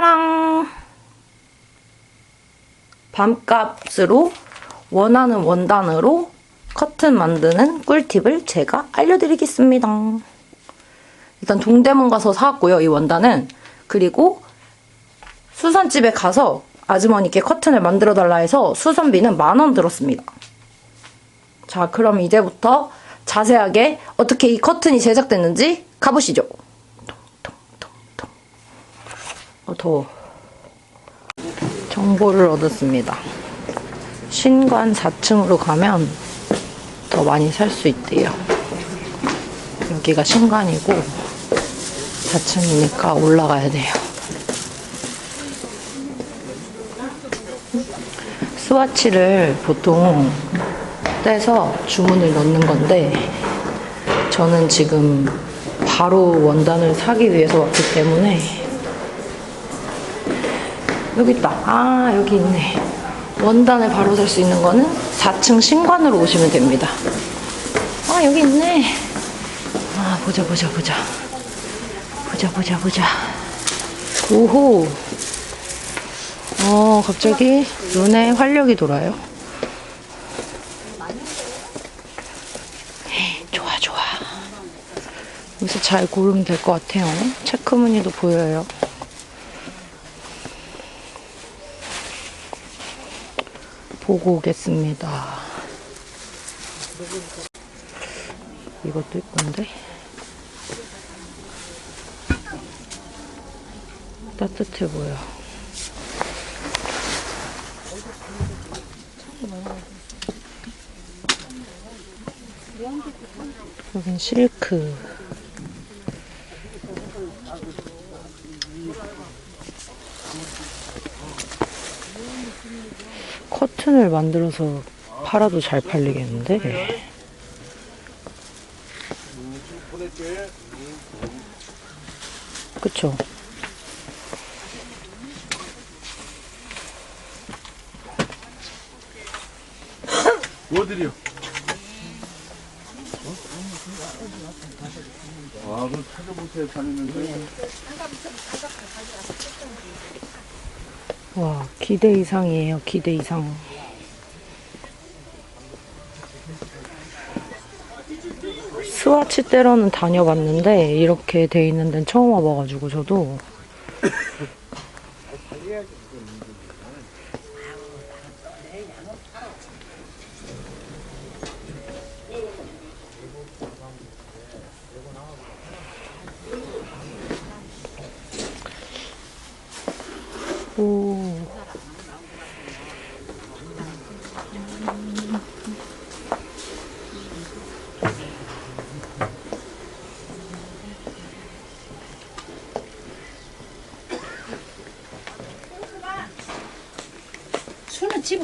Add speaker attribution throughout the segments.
Speaker 1: 짜랑! 밤값으로 원하는 원단으로 커튼 만드는 꿀팁을 제가 알려드리겠습니다. 일단 동대문 가서 사왔고요, 이 원단은. 그리고 수선집에 가서 아주머니께 커튼을 만들어 달라 해서 수선비는 만 원 들었습니다. 자, 그럼 이제부터 자세하게 어떻게 이 커튼이 제작됐는지 가보시죠. 통통통통. 어, 더워. 정보를 얻었습니다. 신관 4층으로 가면 더 많이 살 수 있대요. 여기가 신관이고 4층이니까 올라가야 돼요. 스와치를 보통 떼서 주문을 넣는 건데 저는 지금 바로 원단을 사기 위해서 왔기 때문에 여기 있다. 아 여기 있네. 원단을 바로 살 수 있는 거는 4층 신관으로 오시면 됩니다. 아 여기 있네. 아 보자 보자 보자. 보자 보자 보자. 오호. 어 갑자기 눈에 활력이 돌아요. 좋아 좋아. 여기서 잘 고르면 될 것 같아요. 체크 무늬도 보여요. 보고 오겠습니다. 이것도 이쁜데? 따뜻해 보여. 여긴 실크. 커튼을 만들어서 팔아도 잘 팔리겠는데? 그쵸?
Speaker 2: 어디요? 아, 그럼 찾아보세요, 다니면서.
Speaker 1: 와, 기대 이상이에요, 기대 이상. 스와치 때로는 다녀봤는데, 이렇게 돼 있는 데는 처음 와봐가지고, 저도.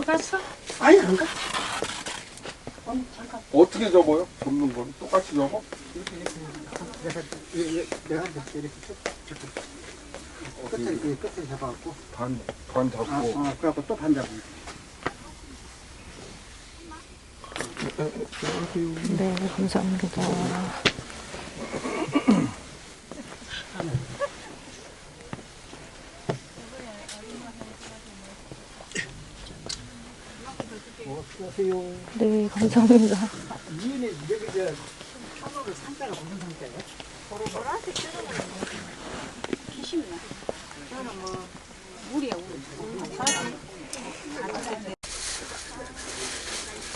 Speaker 3: 갔어?
Speaker 4: 아니 안 가.
Speaker 2: 어떻게 접어요? 접는 건? 똑같이 접어?
Speaker 4: 내가 이- 이- 내가 이렇게 이렇게 쭉 잡고 끝을 이렇게 끝을 잡아갖고
Speaker 2: 반, 반
Speaker 4: 아,
Speaker 2: 잡고.
Speaker 4: 아 그래갖고 또 반 잡고.
Speaker 1: 네, 감사합니다.
Speaker 4: 안녕하세요.
Speaker 1: 네, 감사합니다.
Speaker 4: 이은혜 여기 저 천호를 산자가 무슨 상자예요?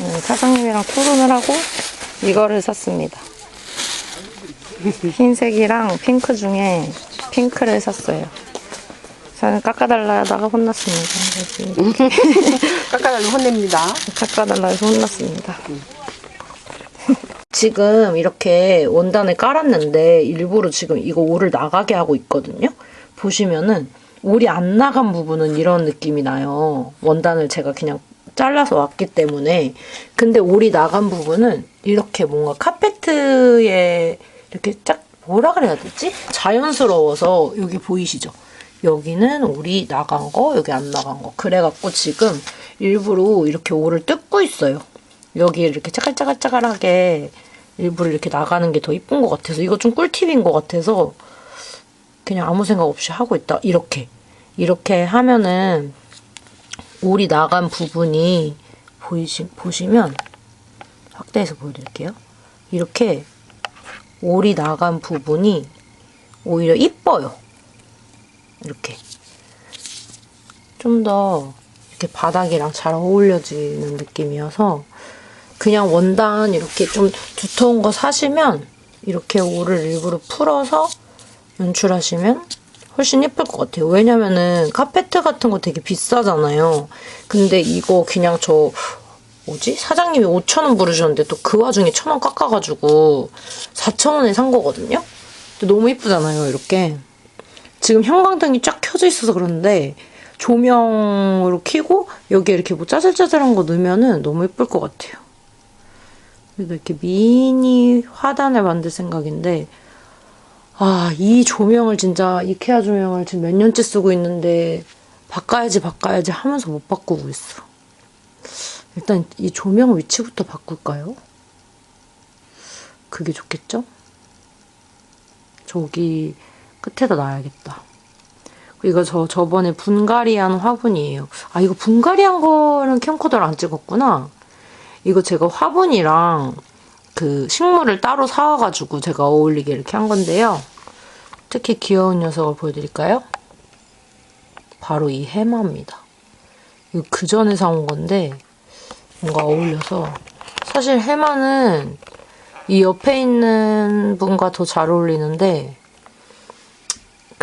Speaker 1: 음, 사장님이랑 토론을 하고 이거를 샀습니다. 흰색이랑 핑크 중에 핑크를 샀어요. 저는 깎아달라 하다가 혼났습니다.
Speaker 3: 깎아달라고 혼냅니다.
Speaker 1: 깎아달라 해서 혼났습니다. 지금 이렇게 원단을 깔았는데 일부러 지금 이거 올을 나가게 하고 있거든요. 보시면은 올이 안 나간 부분은 이런 느낌이 나요. 원단을 제가 그냥 잘라서 왔기 때문에. 근데 올이 나간 부분은 이렇게 뭔가 카페트에 이렇게 쫙 뭐라 그래야 되지? 자연스러워서 여기 보이시죠? 여기는 올이 나간 거, 여기 안 나간 거. 그래갖고 지금 일부러 이렇게 올을 뜯고 있어요. 여기 이렇게 짜갈짜갈짜갈하게 일부러 이렇게 나가는 게 더 이쁜 것 같아서 이거 좀 꿀팁인 것 같아서 그냥 아무 생각 없이 하고 있다. 이렇게. 이렇게 하면은 올이 나간 부분이 보이시, 보시면 확대해서 보여드릴게요. 이렇게 올이 나간 부분이 오히려 이뻐요. 이렇게. 좀 더 이렇게 바닥이랑 잘 어울려지는 느낌이어서 그냥 원단 이렇게 좀 두터운 거 사시면 이렇게 올을 일부러 풀어서 연출하시면 훨씬 예쁠 것 같아요. 왜냐면은 카페트 같은 거 되게 비싸잖아요. 근데 이거 그냥 저 뭐지? 사장님이 5,000원 부르셨는데 또 그 와중에 1,000원 깎아가지고 4,000원에 산 거거든요? 너무 이쁘잖아요, 이렇게. 지금 형광등이 쫙 켜져 있어서 그런데 조명으로 켜고 여기에 이렇게 뭐 짜잘짜잘한 거 넣으면은 너무 예쁠 것 같아요. 그래서 이렇게 미니 화단을 만들 생각인데 아, 이 조명을 진짜 이케아 조명을 지금 몇 년째 쓰고 있는데 바꿔야지 바꿔야지 하면서 못 바꾸고 있어. 일단 이 조명 위치부터 바꿀까요? 그게 좋겠죠? 저기 끝에다 놔야겠다. 이거 저 저번에 분갈이한 화분이에요. 아 이거 분갈이한 거는 캠코더를 안 찍었구나. 이거 제가 화분이랑 그 식물을 따로 사와가지고 제가 어울리게 이렇게 한 건데요. 특히 귀여운 녀석을 보여드릴까요? 바로 이 해마입니다. 이거 그 전에 사온 건데 뭔가 어울려서 사실 해마는 이 옆에 있는 분과 더 잘 어울리는데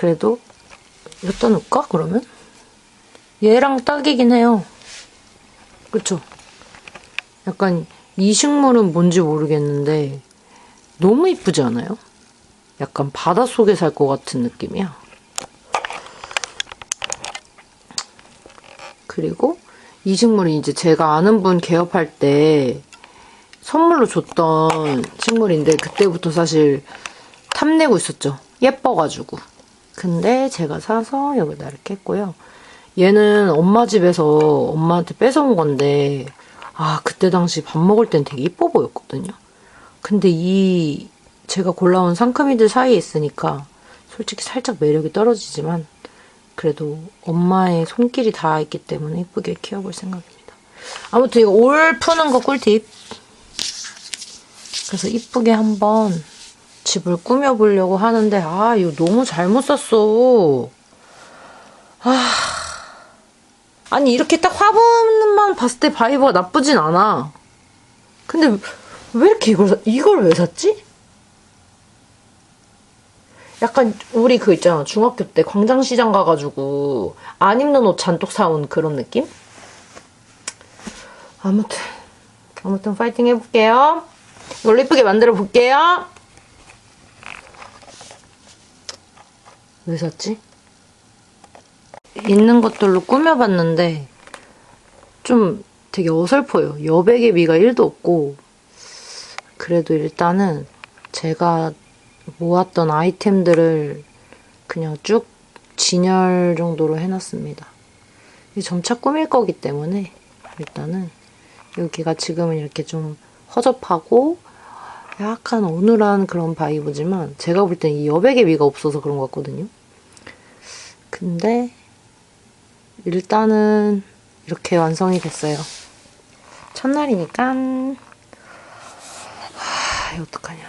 Speaker 1: 그래도 여기다 놓을까 그러면? 얘랑 딱이긴 해요. 그쵸? 약간 이 식물은 뭔지 모르겠는데 너무 이쁘지 않아요? 약간 바닷속에 살 것 같은 느낌이야. 그리고 이 식물이 이제 제가 아는 분 개업할 때 선물로 줬던 식물인데 그때부터 사실 탐내고 있었죠. 예뻐가지고. 근데 제가 사서 여기다 이렇게 했고요. 얘는 엄마 집에서 엄마한테 뺏어온 건데 아 그때 당시 밥 먹을 땐 되게 이뻐 보였거든요. 근데 이 제가 골라온 상큼이들 사이에 있으니까 솔직히 살짝 매력이 떨어지지만 그래도 엄마의 손길이 다 있기 때문에 이쁘게 키워볼 생각입니다. 아무튼 이거 올 푸는 거 꿀팁. 그래서 이쁘게 한번 집을 꾸며보려고 하는데 아 이거 너무 잘못 샀어. 아 아니 이렇게 딱 화분만 봤을 때 바이버가 나쁘진 않아. 근데 왜 이렇게 이걸 사- 이걸 왜 샀지? 약간 우리 그 있잖아 중학교 때 광장시장 가가지고 안 입는 옷 잔뜩 사온 그런 느낌? 아무튼 아무튼 파이팅 해볼게요. 이걸로 이쁘게 만들어 볼게요. 왜 샀지? 있는 것들로 꾸며봤는데 좀 되게 어설퍼요. 여백의 미가 1도 없고 그래도 일단은 제가 모았던 아이템들을 그냥 쭉 진열 정도로 해놨습니다. 이 점차 꾸밀 거기 때문에 일단은 여기가 지금은 이렇게 좀 허접하고 약간 어눌한 그런 바이브지만 제가 볼 땐 이 여백의 미가 없어서 그런 것 같거든요. 근데 일단은 이렇게 완성이 됐어요. 첫날이니까 하, 이거 어떡하냐.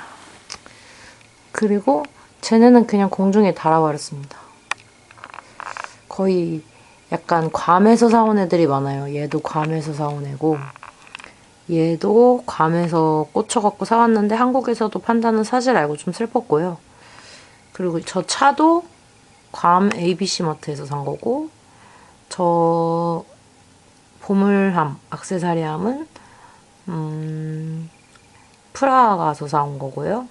Speaker 1: 그리고 쟤네는 그냥 공중에 달아버렸습니다. 거의 약간 괌에서 사온 애들이 많아요. 얘도 괌에서 사온 애고 얘도 괌에서 꽂혀갖고 사왔는데 한국에서도 판다는 사실 알고 좀 슬펐고요. 그리고 저 차도 괌 ABC 마트에서 산 거고 저 보물함, 악세사리함은 음, 프라하 가서 사온 거고요.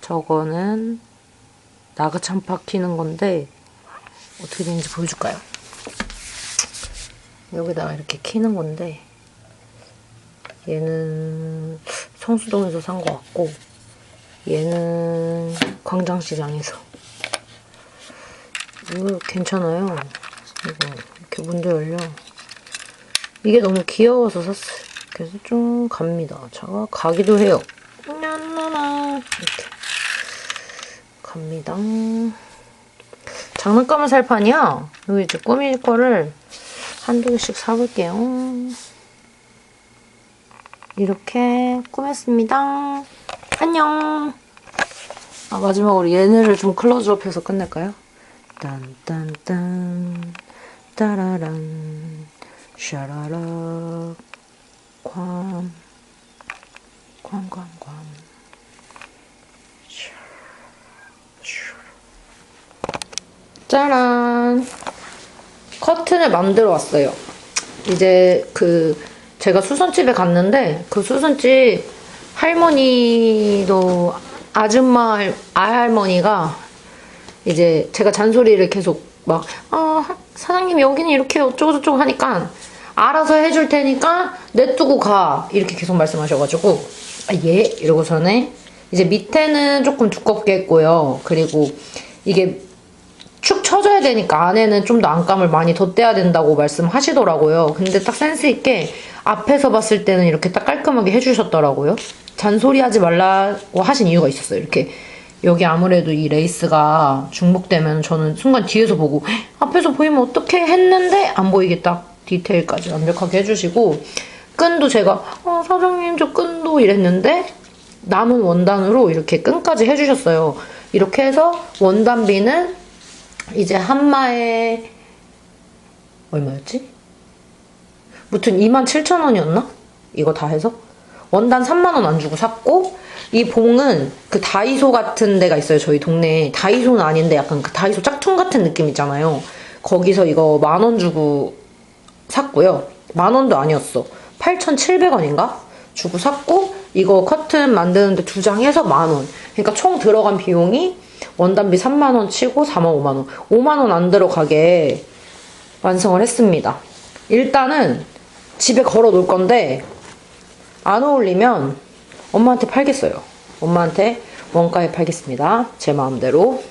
Speaker 1: 저거는 나그찬파 키는 건데 어떻게 되는지 보여줄까요? 여기다가 이렇게 키는 건데 얘는 성수동에서 산거 같고 얘는 광장시장에서 이거 괜찮아요. 이거 이렇게 문도 열려. 이게 너무 귀여워서 샀어요. 그래서 좀 갑니다. 제가 가기도 해요. 이렇게 갑니다. 장난감을 살 판이야. 여기 이제 꾸밀 거를 한두 개씩 사볼게요. 이렇게 꾸몄습니다. 안녕. 아, 마지막으로 얘네를 좀 클로즈업해서 끝낼까요? 딴딴딴 따라란 샤라라 괌 괌괌괌. 짜란. 커튼을 만들어 왔어요. 이제 그 제가 수선집에 갔는데 그 수선집 할머니도 아줌마 할- 아할머니가 이제 제가 잔소리를 계속 막 아, 사장님 여기는 이렇게 어쩌고저쩌고 하니까 알아서 해줄 테니까 냅두고 가 이렇게 계속 말씀하셔가지고 아, 예 이러고서는 이제 밑에는 조금 두껍게 했고요 그리고 이게 축 쳐줘야 되니까 안에는 좀 더 안감을 많이 덧대야 된다고 말씀하시더라고요. 근데 딱 센스 있게 앞에서 봤을 때는 이렇게 딱 깔끔하게 해주셨더라고요. 잔소리 하지 말라고 하신 이유가 있었어요. 이렇게 여기 아무래도 이 레이스가 중복되면 저는 순간 뒤에서 보고 "헉, 앞에서 보이면 어떻게 했는데 안 보이게 딱 디테일까지 완벽하게 해주시고 끈도 제가 어, 사장님 저 끈도 이랬는데 남은 원단으로 이렇게 끈까지 해주셨어요. 이렇게 해서 원단비는 이제 한마에 얼마였지? 무튼 27,000원이었나? 이거 다 해서? 원단 3만원 안 주고 샀고 이 봉은 그 다이소 같은 데가 있어요 저희 동네에 다이소는 아닌데 약간 그 다이소 짝퉁 같은 느낌 있잖아요 거기서 이거 만 원 주고 샀고요 만 원도 아니었어 8,700원인가? 주고 샀고 이거 커튼 만드는데 두 장 해서 만 원. 그러니까 총 들어간 비용이 원단비 3만 원 치고 4만 5만 원. 5만 원 안 들어가게 완성을 했습니다. 일단은 집에 걸어 놓을 건데 안 어울리면 엄마한테 팔겠어요. 엄마한테 원가에 팔겠습니다. 제 마음대로.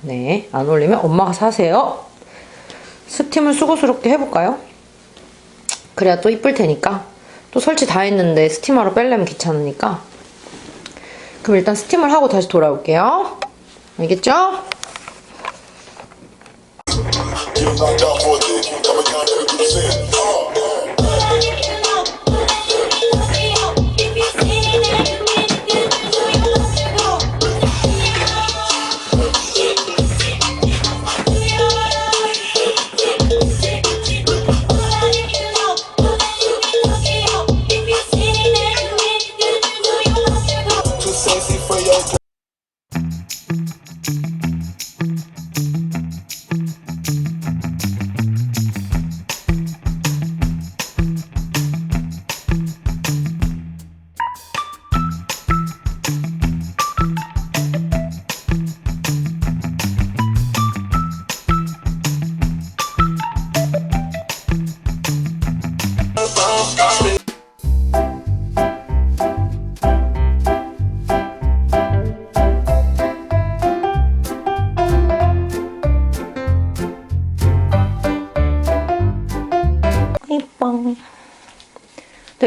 Speaker 1: 네, 안 어울리면 엄마가 사세요. 스팀을 수고스럽게 해볼까요? 그래야 또 이쁠 테니까. 또 설치 다 했는데 스팀하러 빼려면 귀찮으니까. 그럼 일단 스팀을 하고 다시 돌아올게요. 알겠죠?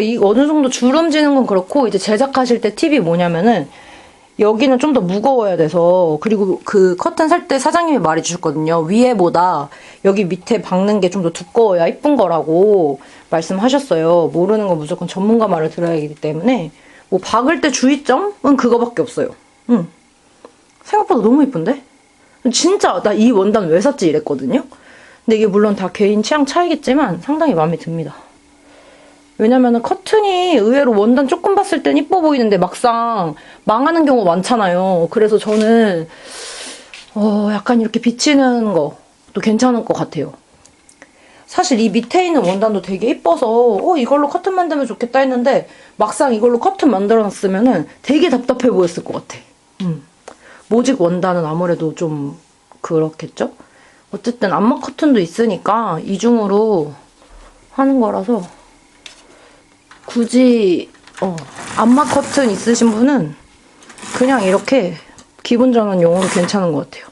Speaker 1: 이 어느 정도 주름지는 건 그렇고 이제 제작하실 때 팁이 뭐냐면은 여기는 좀 더 무거워야 돼서 그리고 그 커튼 살 때 사장님이 말해 주셨거든요. 위에보다 여기 밑에 박는 게 좀 더 두꺼워야 이쁜 거라고 말씀하셨어요. 모르는 건 무조건 전문가 말을 들어야 하기 때문에 뭐 박을 때 주의점은 그거밖에 없어요. 응. 생각보다 너무 이쁜데? 진짜 나 이 원단 왜 샀지 이랬거든요. 근데 이게 물론 다 개인 취향 차이겠지만 상당히 마음에 듭니다. 왜냐면은 커튼이 의외로 원단 조금 봤을 땐 이뻐 보이는데 막상 망하는 경우 많잖아요. 그래서 저는 어 약간 이렇게 비치는 거도 괜찮을 것 같아요. 사실 이 밑에 있는 원단도 되게 이뻐서 어 이걸로 커튼 만들면 좋겠다 했는데 막상 이걸로 커튼 만들어 놨으면은 되게 답답해 보였을 것 같아. 음. 모직 원단은 아무래도 좀 그렇겠죠? 어쨌든 암막 커튼도 있으니까 이중으로 하는 거라서 굳이 어, 암막 커튼 있으신 분은 그냥 이렇게 기본 전원용으로 괜찮은 것 같아요.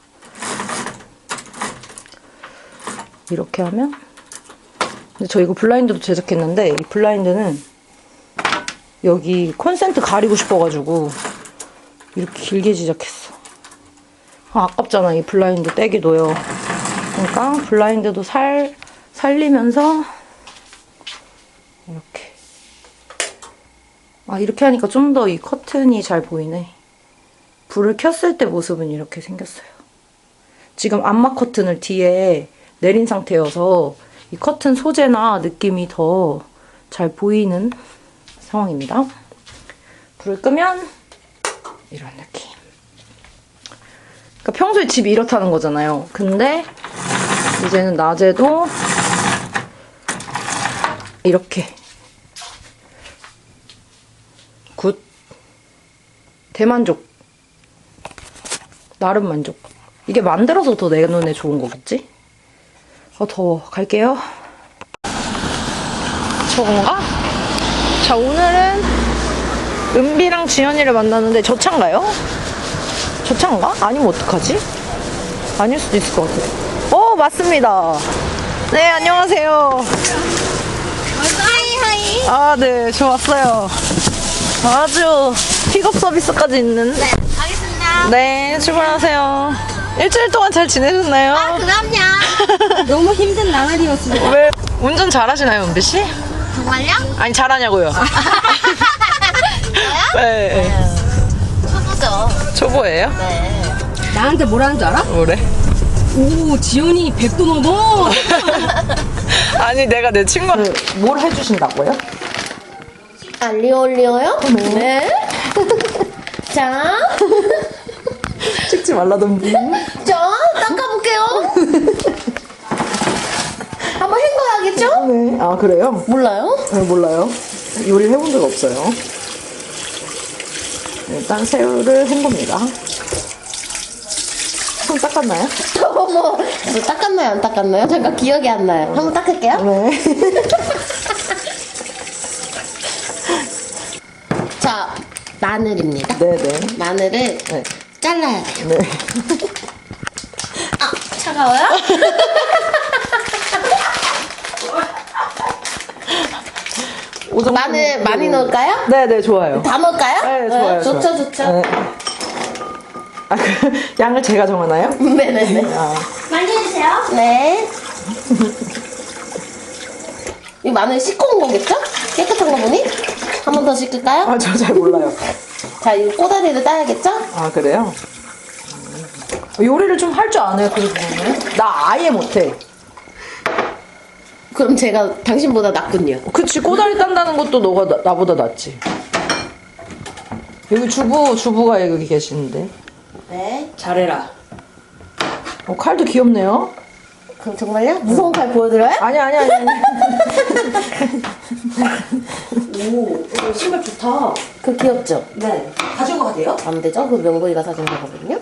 Speaker 1: 이렇게 하면 근데 저 이거 블라인드도 제작했는데 이 블라인드는 여기 콘센트 가리고 싶어가지고 이렇게 길게 제작했어. 아, 아깝잖아 이 블라인드 떼기도요. 그러니까 블라인드도 살 살리면서 이렇게 아 이렇게 하니까 좀 더 이 커튼이 잘 보이네. 불을 켰을 때 모습은 이렇게 생겼어요. 지금 암막 커튼을 뒤에 내린 상태여서 이 커튼 소재나 느낌이 더 잘 보이는 상황입니다. 불을 끄면 이런 느낌. 그러니까 평소에 집이 이렇다는 거잖아요. 근데 이제는 낮에도 이렇게 대만족 나름 만족 이게 만들어서 더 내 눈에 좋은 거겠지? 어 더워 갈게요 저건가? 자 오늘은 은비랑 지연이를 만났는데 저 차인가요? 저 차인가? 아니면 어떡하지? 아닐 수도 있을 것 같아요 어 맞습니다 네 안녕하세요
Speaker 3: 하이 하이.
Speaker 1: 아, 네, 좋았어요. 아주 픽업 서비스까지 있는.
Speaker 3: 네, 가겠습니다.
Speaker 1: 네, 출발하세요. 일주일 동안 잘 지내셨나요?
Speaker 3: 아, 그럼요. 너무 힘든 나날이었어요.
Speaker 1: 왜 운전 잘하시나요, 은비 씨?
Speaker 3: 정말요?
Speaker 1: 아니 잘하냐고요. 네,
Speaker 3: 초보죠.
Speaker 1: 초보예요?
Speaker 3: 네.
Speaker 5: 나한테 뭐라는 줄 알아?
Speaker 1: 뭐래?
Speaker 5: 오 지연이 100도 넘어
Speaker 1: 아니 내가 내 친구를 뭘 해주신다고요?
Speaker 3: 알리오 올리오요? 네. 자,
Speaker 1: 찍지 말라던 분.
Speaker 3: 저 닦아볼게요. 한번 헹궈야겠죠?
Speaker 1: 네. 아 그래요?
Speaker 3: 몰라요?
Speaker 1: 네, 몰라요. 요리를 해본 적 없어요. 일단 새우를 헹굽니다. 손 닦았나요?
Speaker 3: 어머, 뭐 닦았나요? 안 닦았나요? 잠깐 기억이 안 나요. 한번 닦을게요.
Speaker 1: 네.
Speaker 3: 자, 마늘입니다.
Speaker 1: 네네.
Speaker 3: 마늘을
Speaker 1: 네.
Speaker 3: 잘라야 돼요.
Speaker 1: 네.
Speaker 3: 아, 차가워요? 마늘 많이 넣을까요?
Speaker 1: 네네, 좋아요.
Speaker 3: 다 넣을까요?
Speaker 1: 네, 좋아요.
Speaker 3: 좋죠,
Speaker 1: 좋아요.
Speaker 3: 좋죠.
Speaker 1: 네. 아, 그, 양을 제가 정하나요?
Speaker 3: 네네네.
Speaker 1: 아,
Speaker 3: 만져주세요. 네. 이 마늘 씻고 온 거겠죠? 깨끗한 거 보니? 한번더 씻을까요?
Speaker 1: 아, 저 잘 몰라요.
Speaker 3: 자, 이 꼬다리를 따야겠죠?
Speaker 1: 아, 그래요? 음. 요리를 좀 할 줄 아네요, 그 부분은. 나 아예 못해.
Speaker 3: 그럼 제가 당신보다 낫군요.
Speaker 1: 그치, 꼬다리 딴다는 것도 너가 나, 나보다 낫지. 여기 주부, 주부가 여기 계시는데.
Speaker 3: 네.
Speaker 5: 잘해라
Speaker 1: 어, 칼도 귀엽네요.
Speaker 3: 그럼 정말요? 무서운 칼 보여드려요?
Speaker 1: 아니, 아니, 아니. 아니.
Speaker 5: 오 이거 신발 좋다
Speaker 3: 그 귀엽죠?
Speaker 5: 네 가도 돼요?
Speaker 3: 안 되죠? 그 명보이가 사준 거거든요.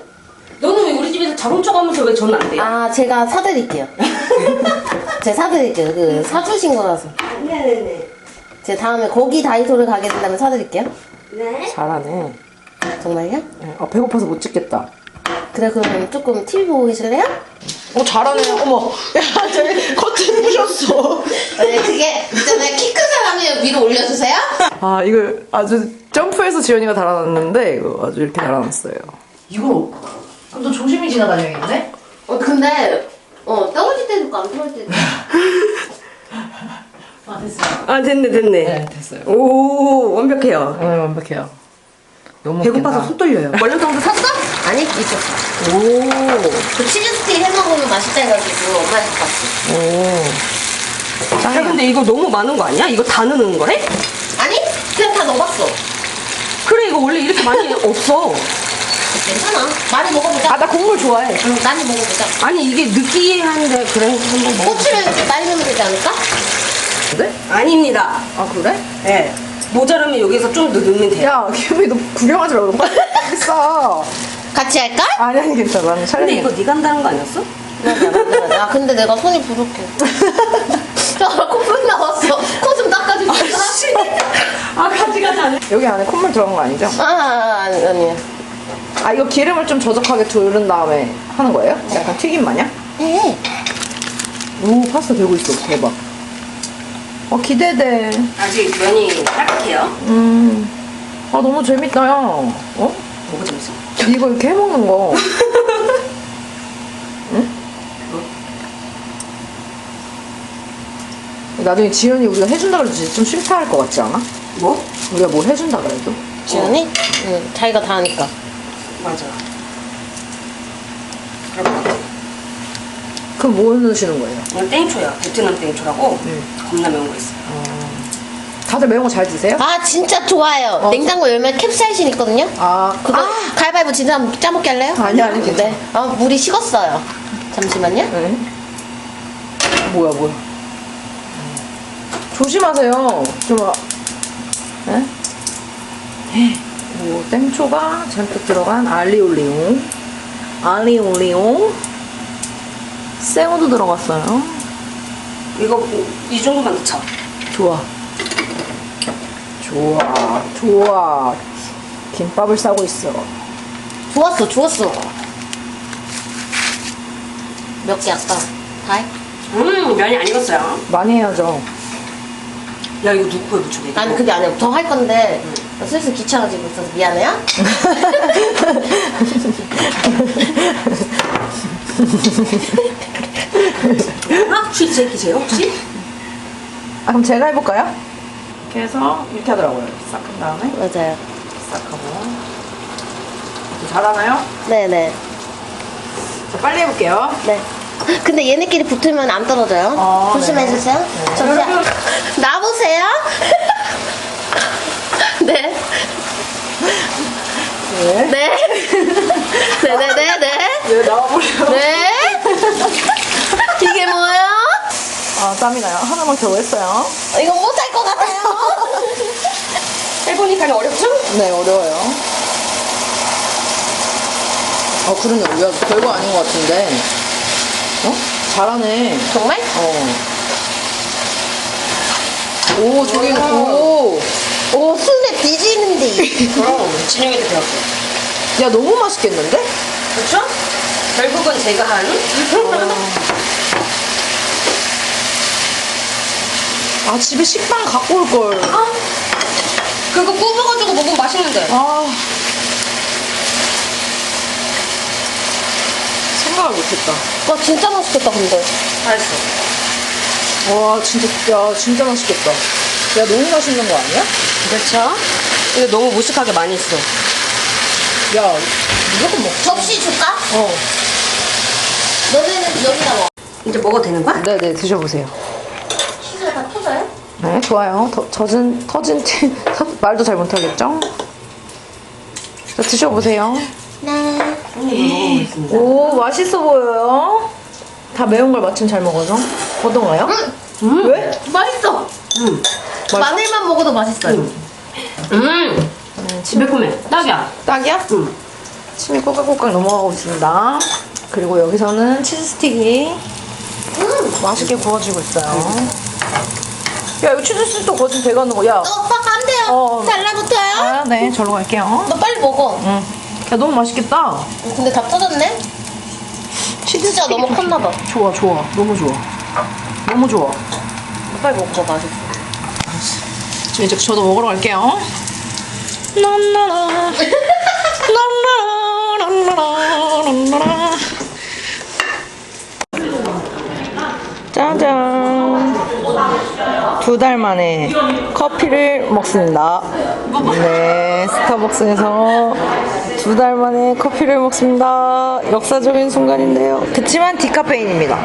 Speaker 5: 너는 왜 우리 집에서 잘 훔쳐가면서 왜 저는 안 돼요?
Speaker 3: 아, 제가 사드릴게요. 제가 사드릴게요. 그 사주신 거라서.
Speaker 5: 네네네
Speaker 3: 제가 다음에 거기 다이소를 가게 된다면 사드릴게요.
Speaker 5: 네
Speaker 1: 잘하네.
Speaker 3: 정말요?
Speaker 1: 네, 아, 배고파서 못 찍겠다.
Speaker 3: 그래, 그럼 조금 TV 보고 계실래요?
Speaker 1: 어, 잘하네. 어머. 야, 저기 커튼 부셨어.
Speaker 3: 네, 그게 있잖아요. 키 큰 사람이 위로 올려주세요.
Speaker 1: 아, 이걸 아주 점프해서 지연이가 달아놨는데, 이거 아주 이렇게 달아놨어요. 이거, 그럼 너 조심히 지나다녀야겠네?
Speaker 3: 어, 근데, 어, 떨어질 때도 있고 안 떨어질 때도 있고.
Speaker 1: 아, 됐어요.
Speaker 5: 아 됐네 됐네
Speaker 1: 네, 됐어요.
Speaker 5: 오 완벽해요
Speaker 1: 네, 완벽해요. 너무
Speaker 5: 배고파서
Speaker 1: 웃긴다.
Speaker 5: 손 떨려요 월남성도 샀어?
Speaker 3: 아니, 있었어.
Speaker 5: 오
Speaker 3: 그 치즈 스틱 해 먹으면 맛있다 해가지고 엄마한테 갔어.
Speaker 1: 오.
Speaker 5: 야. 근데 이거 너무 많은 거 아니야? 이거 다 넣는 거래?
Speaker 3: 아니, 그냥 다 넣어봤어.
Speaker 5: 그래 이거 원래 이렇게 많이 없어
Speaker 3: 괜찮아. 많이 먹어보자.
Speaker 1: 아, 나 국물 좋아해.
Speaker 3: 응, 많이 먹어보자.
Speaker 5: 아니 이게 느끼한데 그래 한번 먹어
Speaker 3: 꼬치를 좀 많이 넣으면 되지 않을까?
Speaker 1: 네?
Speaker 5: 아닙니다
Speaker 1: 아, 그래?
Speaker 5: 예 모자르면 여기서 좀더 넣으면 돼요
Speaker 1: 야, 기음이 너 구경하지 말고 빨리 있어.
Speaker 3: 같이 할까?
Speaker 1: 아니, 아니, 괜찮아. 나는 촬영.
Speaker 5: 근데 이거 네가 한다는 거 아니었어?
Speaker 3: 아 근데 내가 손이 부족해. 야 콧물 나왔어. 코 좀 닦아줄까?
Speaker 5: 아 같이 가자
Speaker 1: 여기 안에 콧물 들어간 거 아니죠?
Speaker 3: 아 아니 아니.
Speaker 1: 아, 이거 기름을 좀 저적하게 두른 다음에 하는 거예요? 약간 튀김 마냥?
Speaker 3: 해.
Speaker 1: 오, 파스타 되고 있어. 대박. 어 기대돼.
Speaker 5: 아직 면이 딱해요
Speaker 1: 음. 아 너무 재밌다 야. 어?
Speaker 5: 뭐가 재밌어?
Speaker 1: 이거 이렇게 해먹는 거. 응? 나중에 지연이 우리가 해준다 그래도 좀 실패할 것 같지 않아?
Speaker 5: 뭐?
Speaker 1: 우리가 뭘 해준다 그래도.
Speaker 3: 지연이? 어. 응, 자기가 다 하니까.
Speaker 5: 맞아.
Speaker 1: 그럼 뭐 넣으시는 거예요?
Speaker 5: 이건 땡초야. 베트남 땡초라고 겁나 매운 거 있어.
Speaker 1: 다들 매운 거 잘 드세요?
Speaker 3: 아, 진짜 좋아요. 냉장고 열면 캡사이신 있거든요?
Speaker 1: 아,
Speaker 3: 그거 가위바위보 진짜 한번 짜먹게 할래요?
Speaker 1: 아니, 아니, 괜찮아.
Speaker 3: 네. 아, 물이 식었어요. 잠시만요.
Speaker 1: 네. 뭐야, 뭐야. 조심하세요. 좀, 아, 네? 뭐, 땡초가 잔뜩 들어간 알리올리오. 알리올리오. 생우도 들어갔어요.
Speaker 5: 이거 이 정도만 넣자.
Speaker 1: 좋아. 좋아, 좋아. 김밥을 싸고 있어.
Speaker 3: 좋았어, 좋았어. 몇 개 아까? 다 해?
Speaker 5: 음 면이 안 익었어요.
Speaker 1: 많이 해야죠.
Speaker 5: 야 이거 누구 거에 돼?
Speaker 3: 아니, 그게 아니라 더할 건데, 나 슬슬 귀찮아지고 있어서 미안해요?
Speaker 5: 혹시 제 기세요 혹시?
Speaker 1: 아, 그럼 제가 해볼까요? 이렇게 해서 이렇게 하더라고요. 싹 한 다음에
Speaker 3: 맞아요.
Speaker 1: 싹 하고. 잘하나요?
Speaker 3: 네네.
Speaker 1: 자, 빨리 해볼게요.
Speaker 3: 네. 근데 얘네끼리 붙으면 안 떨어져요.
Speaker 1: 아,
Speaker 3: 조심해주세요. 잠시 나보세요. 네.
Speaker 1: 네.
Speaker 3: 네. 네네네 네.
Speaker 1: 왜 나와버려요?
Speaker 3: 네. 이게 뭐예요?
Speaker 1: 아, 땀이 나요. 하나만 겨우 했어요.
Speaker 3: 이거 못할 것 같아요.
Speaker 5: 해보니까 어렵죠?
Speaker 1: 네, 어려워요. 어, 그러네. 야, 별거 아닌 것 같은데. 어? 잘하네.
Speaker 3: 정말?
Speaker 1: 어. 오, 저기, 오.
Speaker 3: 오, 순대 뒤지는데.
Speaker 5: 그럼 진영이도 배웠어.
Speaker 1: 야, 너무 맛있겠는데?
Speaker 5: 그렇죠? 결국은 제가 한
Speaker 1: 아, 집에 식빵 갖고 올걸.
Speaker 5: 그거 구워가지고 먹으면 맛있는데.
Speaker 1: 아. 생각을 못했다.
Speaker 3: 와, 진짜 맛있겠다, 근데.
Speaker 5: 잘했어.
Speaker 1: 와, 진짜, 야, 진짜 맛있겠다. 야, 너무 맛있는 거 아니야?
Speaker 5: 그렇죠? 근데 너무 무식하게 많이 했어.
Speaker 1: 야, 무조건 먹
Speaker 3: 접시 줄까?
Speaker 1: 어.
Speaker 3: 너네는 여기다 먹어.
Speaker 5: 이제 먹어도 되는 거야?
Speaker 1: 네네, 드셔보세요.
Speaker 3: 치즈가 다 터져요?
Speaker 1: 네, 좋아요. 더, 젖은, 터진 티, 말도 잘 못하겠죠? 자, 드셔보세요.
Speaker 3: 네.
Speaker 1: 오, 맛있어 보여요. 다 매운 걸 마침 잘 먹어서. 어떤가요? 왜?
Speaker 3: 맛있어.
Speaker 5: 음.
Speaker 3: 마늘만 먹어도 맛있어요.
Speaker 5: 음. 집에 꾸면 딱이야.
Speaker 1: 딱이야?
Speaker 5: 응.
Speaker 1: 침이 꼬깍꼬깍 넘어가고 있습니다. 그리고 여기서는 치즈 스틱이 맛있게 구워지고 있어요. 야, 이거 치즈 스틱도 거진 돼가는 거. 야.
Speaker 3: 어, 오빠 간대요.
Speaker 1: 어.
Speaker 3: 달라붙어요.
Speaker 1: 아, 네, 절로 갈게요.
Speaker 3: 너 빨리 먹어.
Speaker 1: 응. 야, 너무 맛있겠다.
Speaker 3: 근데 다 터졌네?
Speaker 1: 치즈
Speaker 3: 진짜 너무 컸나 봐.
Speaker 1: 좋아, 좋아. 너무 좋아. 너무 좋아.
Speaker 3: 빨리 먹어, 맛있어.
Speaker 1: 지금 이제 저도 먹으러 갈게요. 랄라라. 랄라라. 짜잔. 두 달 만에 커피를 먹습니다. 네, 스타벅스에서 두 달 만에 커피를 먹습니다. 역사적인 순간인데요. 그치만 디카페인입니다.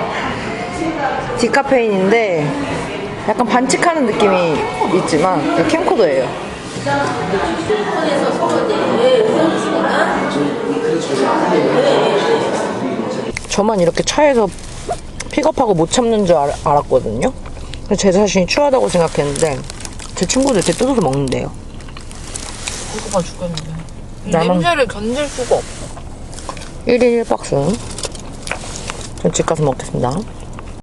Speaker 1: 디카페인인데 약간 반칙하는 느낌이 있지만 캠코더예요. 저만 이렇게 차에서 픽업하고 못 참는 줄 알, 알았거든요. 제 자신이 추하다고 생각했는데 제 친구들 이렇게 뜯어서 먹는데요.
Speaker 6: 고구마 죽겠는데. 이
Speaker 1: 나만-
Speaker 6: 냄새를 견딜 수가 없어.
Speaker 1: 1일 1박스. 전 집 가서 먹겠습니다.